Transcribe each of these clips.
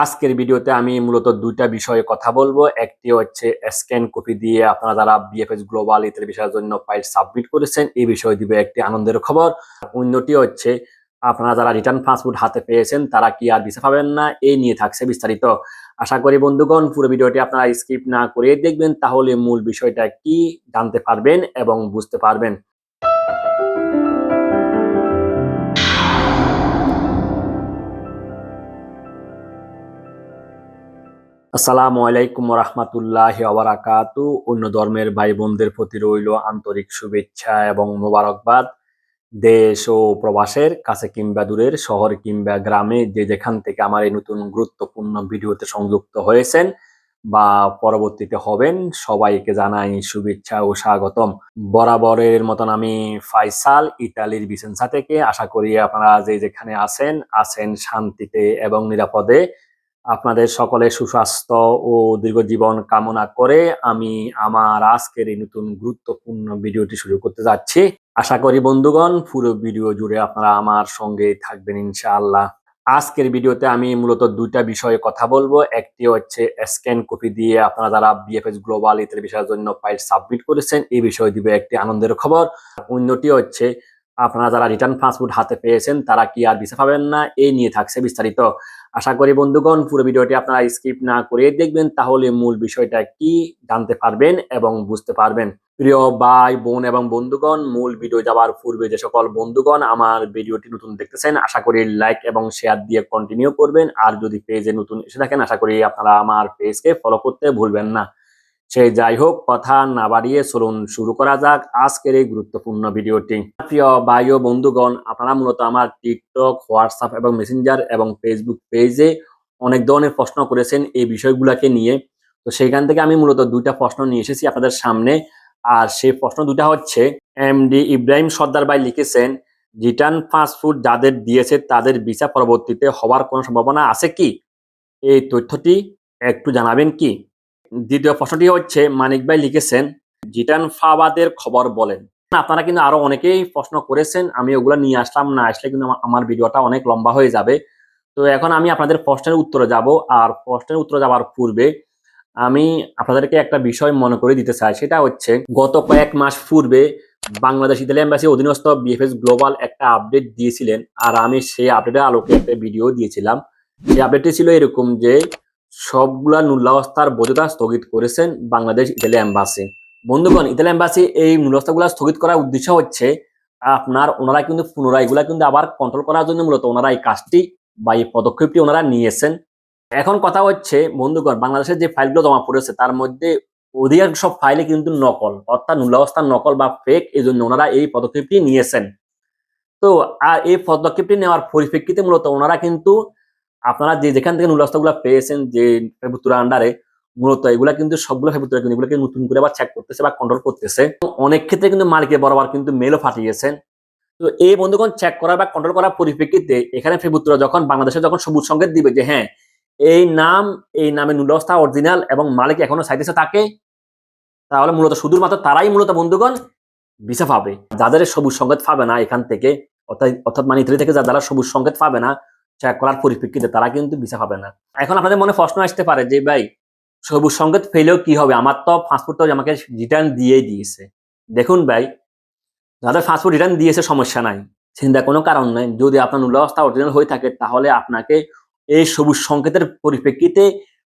আজকের ভিডিওতে আমি মূলত দুইটা বিষয়ে কথা বলব। একটি হচ্ছে স্ক্যান কপি দিয়ে আপনারা যারা বিএফএস গ্লোবাল ইত্যাদি বিষয়ের জন্য ফাইল সাবমিট করেছেন, এই বিষয়ে দিবে একটি আনন্দের খবর। অন্যটি হচ্ছে, আপনারা যারা রিটার্ন পাসপোর্ট হাতে পেয়েছেন, তারা কি আর ভিসা পাবেন না? এই নিয়ে থাকছে বিস্তারিত। আশা করি বন্ধুগণ, পুরো ভিডিওটি আপনারা স্কিপ না করে দেখবেন, তাহলে মূল বিষয়টা কি জানতে পারবেন এবং বুঝতে পারবেন। আসসালামু আলাইকুম রহমতুল্লাহ আবরাকাতু অন্য ধর্মের ভাই বোনদের প্রতি রইল আন্তরিক শুভেচ্ছা এবং মোবারকবাদ। দেশ ও প্রবাসের কাছে কিংবা দূরের শহর কিংবা গ্রামে যে যেখান থেকে আমার এই নতুন গুরুত্বপূর্ণ ভিডিওতে সংযুক্ত হয়েছেন বা পরবর্তীতে হবেন, সবাইকে জানাই শুভেচ্ছা ও স্বাগতম। বরাবরের মতন আমি ফাইসাল, ইতালির বিসেন্সা থেকে। আশা করি আপনারা যে যেখানে আছেন আছেন শান্তিতে এবং নিরাপদে। আপনাদের সকলে সুস্বাস্থ্য ও দীর্ঘ জীবন কামনা করে আমি আমার আজকের এই নতুন গুরুত্বপূর্ণ ভিডিওটি শুরু করতে যাচ্ছি। আশা করি বন্ধুগণ, পুরো ভিডিও জুড়ে আপনারা আমার সঙ্গে থাকবেন ইনশাআল্লাহ। আজকের ভিডিওতে আমি মূলত দুইটা বিষয়ে কথা বলব। একটি হচ্ছে স্ক্যান কপি দিয়ে আপনারা যারা বিএফএস গ্লোবাল ইত্যাদি বিষয়ের জন্য ফাইল সাবমিট করেছেন, এই বিষয়ে দিবে একটি আনন্দের খবর। অন্যটি হচ্ছে আপনারা যারা রিটার্ন পাসপোর্ট হাতে পেয়েছেন, তারা কি আর ভিসা পাবেন না? এই নিয়ে থাকছে বিস্তারিত। আশা করি বন্ধুগণ, পুরো ভিডিওটি আপনারা স্কিপ না করে দেখবেন, তাহলে মূল বিষয়টা কি জানতে পারবেন এবং বুঝতে পারবেন। প্রিয় ভাই, বোন এবং বন্ধুগণ, মূল ভিডিও যাওয়ার পূর্বে যে সকল বন্ধুগণ আমার ভিডিওটি নতুন দেখতেছেন, আশা করি লাইক এবং শেয়ার দিয়ে কন্টিনিউ করবেন। আর যদি পেজে নতুন এসে থাকেন, আশা করি আপনারা আমার পেজকে ফলো করতে ভুলবেন না। সে যাই হোক কথা না বাড়িয়ে চলুন শুরু করা যাক আজকের এই গুরুত্বপূর্ণ ভিডিওটি। প্রিয় ভাই ও বন্ধুগণ, আপনারা মূলত আমার টিকটক হোয়াটসঅ্যাপ এবং মেসেঞ্জার এবং ফেসবুক পেজে অনেক ধরনের প্রশ্ন করেছেন এই বিষয়গুলোকে নিয়ে। তো সেইখান থেকে আমি মূলত দুইটা প্রশ্ন নিয়ে এসেছি আপনাদের সামনে। আর সেই প্রশ্ন দুটা হচ্ছে, এম ডি ইব্রাহিম সর্দার ভাই লিখেছেন, রিটার্ন পাসপোর্ট যাদের দিয়েছে তাদের ভিসা পরবর্তীতে হওয়ার কোনো সম্ভাবনা আছে কি? এই তথ্যটি একটু জানাবেন কি? দ্বিতীয় প্রশ্নটি হচ্ছে, মানিক ভাই লিখেছেন জিটান ফাবাদের খবর বলেন। আপনারা কিন্তু আরও অনেকেই প্রশ্ন করেছেন, আমি ওগুলো নিয়ে আসলাম, না আসলে কিন্তু আমার ভিডিওটা অনেক লম্বা হয়ে যাবে। তো এখন আমি আপনাদের প্রশ্নের উত্তরে যাব, আর প্রশ্নের উত্তরে যাওয়ার পূর্বে আমি আপনাদেরকে একটা বিষয় মনে করে দিতে চাই, সেটা হচ্ছে, গত কয়েক মাস পূর্বে বাংলাদেশ ইতালি এম্বাসি অধীনস্থ বিএফএস গ্লোবাল একটা আপডেট দিয়েছিলেন, আর আমি সেই আপডেটের আলোকে একটা ভিডিও দিয়েছিলাম। সেই আপডেটটি ছিল এরকম যে সবগুলা নুল্লাবস্থার বৈধতা স্থগিত করেছেন বাংলাদেশ ইতালি অ্যাম্বাসি বন্ধুগণ, ইতালি এম্বাসি এই নুল্লাবস্থাগুলো স্থগিত করার উদ্দেশ্য হচ্ছে, আপনার ওনারা কিন্তু পুনরায় এগুলা কিন্তু আবার কন্ট্রোল করার জন্য মূলত ওনারা এই কাজটি বা এই পদক্ষেপটি ওনারা নিয়েছেন। এখন কথা হচ্ছে, বন্ধুগণ, বাংলাদেশের যে ফাইলগুলো জমা পড়েছে, তার মধ্যে অধিকাংশ ফাইলে কিন্তু নকল, অর্থাৎ নুল্লাবস্থার নকল বা ফেক এই জন্য ওনারা এই পদক্ষেপটি নিয়েছেন। তো, আর এই পদক্ষেপটি নেওয়ার পরিপ্রেক্ষিতে মূলত ওনারা কিন্তু আপনারা যে যেখান থেকে নুলাস্তাগুলো পেয়েছেন, যে ফেবুতুরা আন্ডারে, মূলত এগুলা কিন্তু সবগুলো ফেবুতুরা কিন্তু এগুলোকে নতুন করে আবার চেক করতেছে বা কন্ট্রোল করতেছে। অনেক ক্ষেত্রে কিন্তু মালিকের বরাবর কিন্তু মেলও ফাটিয়েছেন তো এই বন্ধুগণ চেক করা বা কন্ট্রোল করার পরিপ্রেক্ষিতে এখানে ফেবুতুরা যখন বাংলাদেশে যখন সবুজ সংকেত দিবে যে হ্যাঁ এই নাম, এই নামে নুলস্তা অরিজিনাল এবং মালিক এখনও সাইতেছে তাকে তাহলে মূলত শুধুমাত্র তারাই মূলত বন্ধুগণ ভিসা পাবে। যাদের সবুজ সংকেত পাবে না এখান থেকে, অর্থাৎ অর্থাৎ মানে ইতালি থেকে যারা সবুজ সংকেত পাবে না চেক করার পরিপ্রেক্ষিতে তারা কিন্তু ভিসা পাবে না। এখন আপনাদের মনে প্রশ্ন আসতে পারে যে, ভাই, সবুজ সংকেত পেলেও কি হবে? আমার তো পাসপোর্ট আমাকে রিটার্ন দিয়ে দিয়েছে। দেখুন ভাই, যাদের পাসপোর্ট রিটার্ন দিয়েছে, সমস্যা নাই। চিন্তা কোনো কারণ নাই। যদি আপনার নুলাবস্থা অরিজিনাল হয়ে থাকে, তাহলে আপনাকে এই সবুজ সংকেতের পরিপ্রেক্ষিতে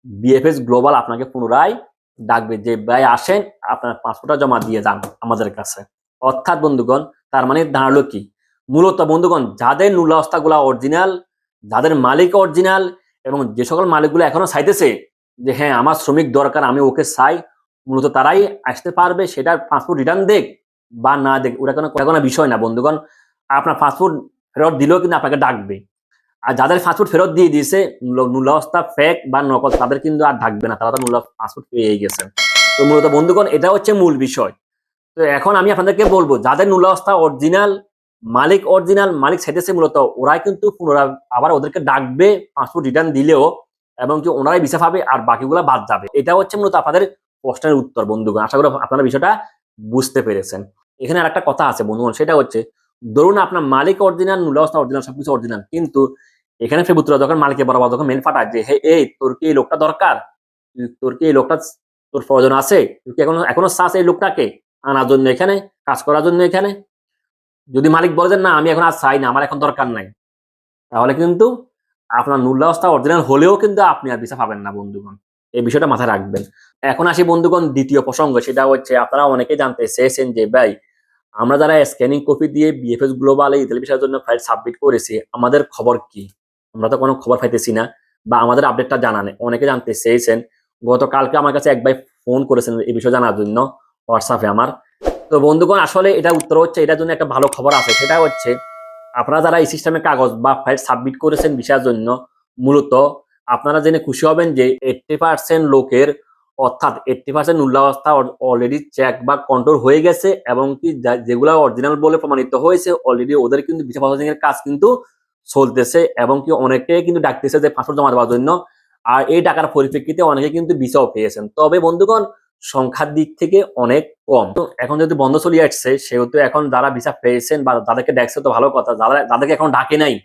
বিএফএস গ্লোবাল আপনাকে পুনরায় ডাকবে যে, ভাই, আসেন, আপনার পাসপোর্টটা জমা দিয়ে যান আমাদের কাছে। অর্থাৎ বন্ধুগণ, তার মানে দাঁড়াল কি? মূলত বন্ধুগণ, যাদের নুলাবস্থাগুলা অরিজিনাল যাদের মালিক অরিজিনাল এবং যে সকল মালিকগুলো এখনও চাইতেছে যে হ্যাঁ আমার শ্রমিক দরকার, আমি ওকে চাই। মূলত তারাই আসতে পারবে সেটার পাসপোর্ট রিটার্ন দেখ বা না দেখ, ওটা কোনো কোনো বিষয় না। বন্ধুগণ, আপনার পাসপোর্ট ফেরত দিলেও কিন্তু আপনাকে ডাকবে। আর যাদের পাসপোর্ট ফেরত দিয়ে দিয়েছে নুলাবস্থা ফেক বা নকল, তাদের কিন্তু আর ডাকবে না, তারা তো নুলা পাসপোর্ট পেয়ে গেছে। তো মূলত বন্ধুগণ, এটা হচ্ছে মূল বিষয়। তো এখন আমি আপনাদেরকে বলব, যাদের নুলাবস্থা অরিজিনাল মালিক অরিজিনাল মালিক চাইতেছে মূলত ওরাই কিন্তু পুনরায় আবার ওদেরকে ডাকবে পাসপোর্ট রিটার্ন দিলেও এবং কি ওনারাই ভিসা পাবে আর বাকিগুলো বাদ যাবে। এটা হচ্ছে মূলত আপনাদের প্রশ্নের উত্তর বন্ধুগণ। আশা করি আপনারা বিষয়টা বুঝতে পেরেছেন। এখানে আর একটা কথা আছে বন্ধুগণ, সেটা হচ্ছে ধরুন আপনার মালিক অরিজিনাল নুলাবস্থা অরিজিনাল সবকিছু অরিজিনাল কিন্তু এখানে ফেবুতরা যখন মালিকের বরাবর যখন মেল পাঠায় যে, হে, এই তোর কি এই লোকটা দরকার? তোর কি এই লোকটা, তোর প্রয়োজন আছে? তুই কি এখনও এখনও চাস এই লোকটাকে আনার জন্য এখানে, কাজ করার জন্য এখানে? যদি মালিক বলে না, আমি এখন আর চাই না, আমার এখন দরকার নাই। তাহলে কিন্তু আপনার নুল্লা অবস্থা অরিজিনাল হলেও কিন্তু আপনি আর ভিসা পাবেন না, বন্ধুগণ। এই বিষয়টা মাথায় রাখবেন। এখন আসি, বন্ধুগণ, দ্বিতীয় প্রসঙ্গ, সেটা হচ্ছে আপনারা অনেকে জানতে চেয়েছেন যে, ভাই, আমরা যারা স্ক্যানিং কপি দিয়ে বিএফএস গ্লোবাল ইতালি ভিসার জন্য ফাইল সাবমিট করেছি, আমাদের খবর কি? আমরা তো কোনো খবর পাইতেছি না বা আমাদের আপডেটটা জানা নেই। অনেকে জানতে চেয়েছেন, গতকালকে আমার কাছে এক ভাই ফোন করেছেন এই বিষয়ে জানার জন্য হোয়াটসঅ্যাপে আমার। তো বন্ধুগণ, আসলে এটা উত্তর হচ্ছে, এটার জন্য একটা ভালো খবর আছে। সেটা হচ্ছে, আপনারা যারা এই সিস্টেমে কাগজ বা ফাইল সাবমিট করেছেন ভিসার জন্য, মূলত আপনারা জেনে খুশি হবেন যে এইটটি পার্সেন্ট লোকের, অর্থাৎ এইটটি পার্সেন্ট উল্লাবস্থা অলরেডি চেক বা কন্ট্রোল হয়ে গেছে এবং কি যেগুলো অরিজিনাল বলে প্রমাণিত হয়েছে অলরেডি ওদের কিন্তু ভিসা প্রসেসিং এর কাজ কিন্তু চলতেছে এবং কি অনেকে কিন্তু ডাকতেছে যে পাসপোর্ট জমা দেওয়ার জন্য। আর এই টাকার পরিপ্রেক্ষিতে অনেকে কিন্তু ভিসাও পেয়েছেন। তবে বন্ধুগণ সংখ্যার দিক থেকে অনেক কম। তো এখন যদি বন্ধ চলে আসছে, সেহেতু এখন যারা ভিসা পেয়েছেন বা যাদেরকে ডাকছে তো ভালো কথা, যারা যাদেরকে এখন ডাকে নাই,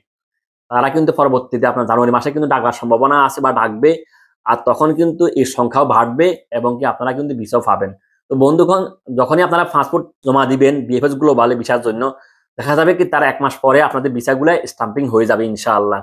তারা কিন্তু পরবর্তীতে আপনার জানুয়ারি মাসে কিন্তু ডাকার সম্ভাবনা আছে বা ডাকবে, আর তখন কিন্তু এই সংখ্যাও বাড়বে এবং কি আপনারা কিন্তু ভিসাও পাবেন। তো বন্ধুগণ, যখনই আপনারা পাসপোর্ট জমা দিবেন বিএফএস গ্লোবালে ভিসার জন্য, দেখা যাবে কি তার এক মাস পরে আপনাদের ভিসাগুলো স্টাম্পিং হয়ে যাবে ইনশাআল্লাহ।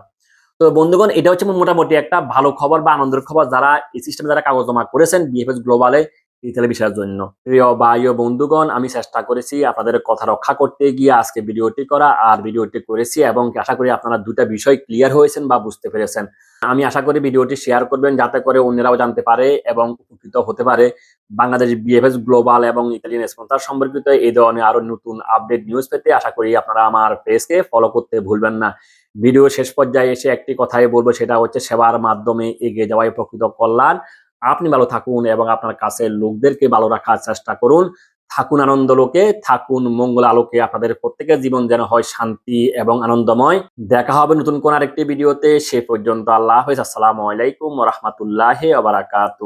তো বন্ধুগণ, এটা হচ্ছে মোটামুটি একটা ভালো খবর বা আনন্দের খবর। যারা এই সিস্টেমে যারা কাগজ জমা করেছেন বিএফএস গ্লোবালে ইতালি বিষয়ের জন্য। প্রিয় ভাই ও বন্ধুগণ, আমি চেষ্টা করেছি আপনাদের কথা রক্ষা করতে গিয়ে আজকে ভিডিওটি করা আর ভিডিওটি করেছি এবং আশা করি আপনারা দুটা বিষয় ক্লিয়ার হয়েছেন বা বুঝতে পেরেছেন। আমি আশা করি ভিডিওটি শেয়ার করবেন যাতে করে অন্যরাও জানতে পারে এবং উপকৃত হতে পারে। বাংলাদেশ বিএফএস গ্লোবাল এবং ইতালিয়ান স্পন্সর সম্পর্কিত এই ধরনের আরও নতুন আপডেট নিউজ পেতে আশা করি আপনারা আমার পেজকে ফলো করতে ভুলবেন না। ভিডিও শেষ পর্যায়ে এসে একটি কথাই বলব, সেটা হচ্ছে সেবার মাধ্যমে এগিয়ে যাওয়াই প্রকৃত কল্যাণ। আপনি ভালো থাকুন এবং আপনার কাছে লোকদেরকে ভালো রাখার চেষ্টা করুন। থাকুন আনন্দ লোকে, থাকুন মঙ্গল আলোকে। আপনাদের প্রত্যেকের জীবন যেন হয় শান্তি এবং আনন্দময়। দেখা হবে নতুন কোন আরেকটি ভিডিওতে। সে পর্যন্ত আল্লাহ হাফেজ। আসসালামু আলাইকুম রহমতুল্লাহ আবারাকাতু